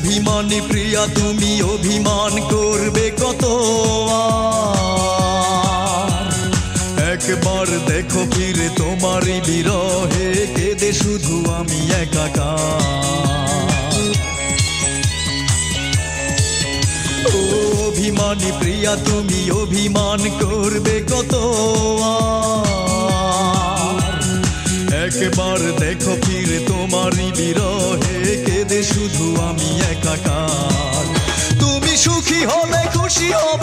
অভিমানী প্রিয়া, তুমি অভিমান করবে কত? একবার দেখো ফিরে তোমারই বিরহে, কেঁদে শুধু আমি একাকার ও অভিমানী প্রিয়া, তুমি অভিমান করবে কত? একবার দেখো ফিরে তোমারই বিরহে, কেঁদে শুধু আমি একাকার। তুমি সুখী হলে খুশি হব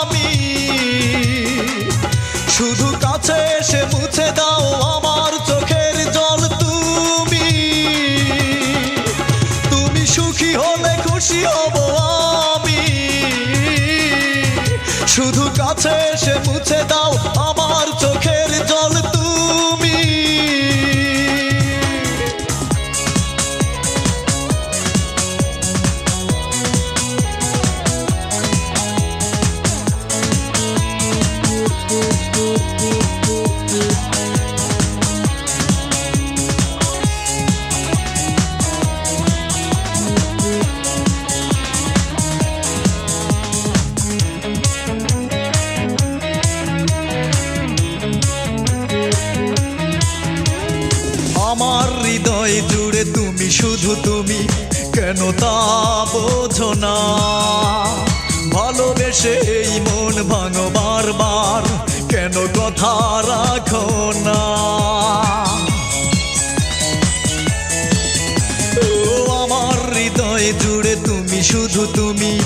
আমি। শুধু কাছে এসে মুছে দাও আমার চোখের জল তুমি। তুমি সুখী হলে খুশি হব আমি। শুধু কাছে এসে মুছে দাও আমার চোখের শুধু তুমি, কেন তা বোঝো না? ভালোবেসে এই মন ভাঙো বারবার, কেন কথা রাখো না? ও আমার হৃদয় জুড়ে তুমি, শুধু তুমি।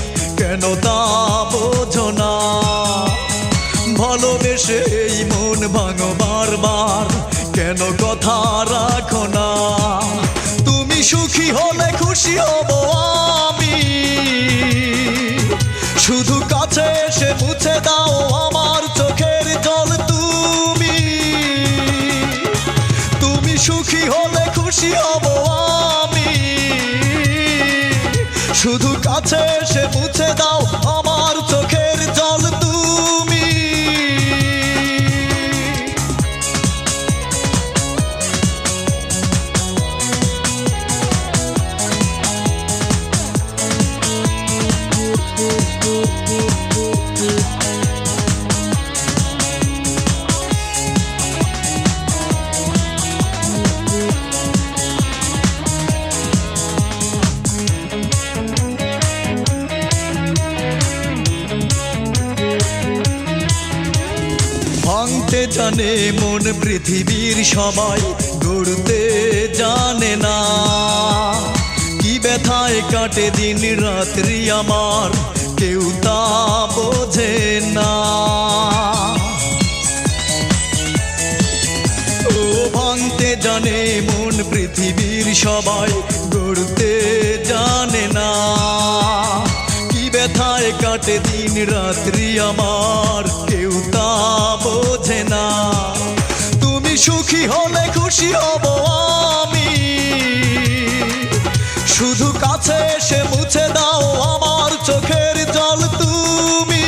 হলে খুশি হব আমি। শুধু কাছে এসে মুছে দাও আমার চোখের জল তুমি। তুমি সুখী হলে খুশি হব আমি। শুধু কাছে এসে মুছে দাও আমার ভাঙতে জানে মন পৃথিবীর সবাই গড়তে জানে না। কি ব্যথায় কাটে দিন রাত্রি আমার, কেউ তা বোঝে না। ও ভাঙতে জানে মন পৃথিবীর সবাই গড়তে জানে না। কাটে দিন রাত্রি আমার, কেউ তা বোঝে না। তুমি সুখী হলে খুশি হব আমি। শুধু কাছে এসে মুছে দাও আমার চোখের জল তুমি।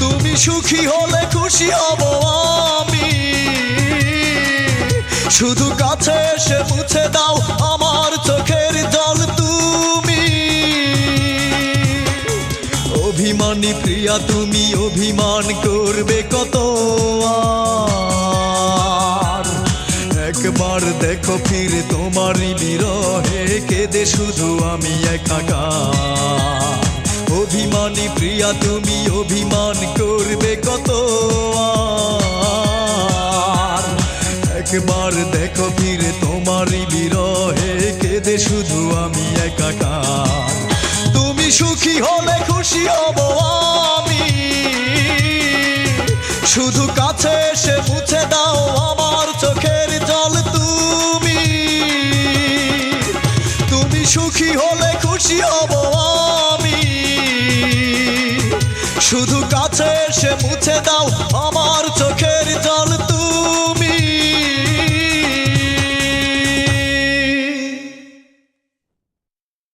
তুমি সুখী হলে খুশি হব আমি। শুধু কাছে এসে মুছে দাও আমার অভিমানী প্রিয়া, তুমি অভিমান করবে কত? একবার দেখো ফিরে তোমারই বিরহে কেঁদে শুধু আমি একাকার অভিমানী প্রিয়া, তুমি অভিমান করবে কত? একবার দেখো ফিরে তোমারই বিরহে কেঁদে শুধু আমি একাকার তুমি সুখী হলে খুশি হব হব আমি। শুধু কাছে এসে মুছে দাও আমার চোখের জল।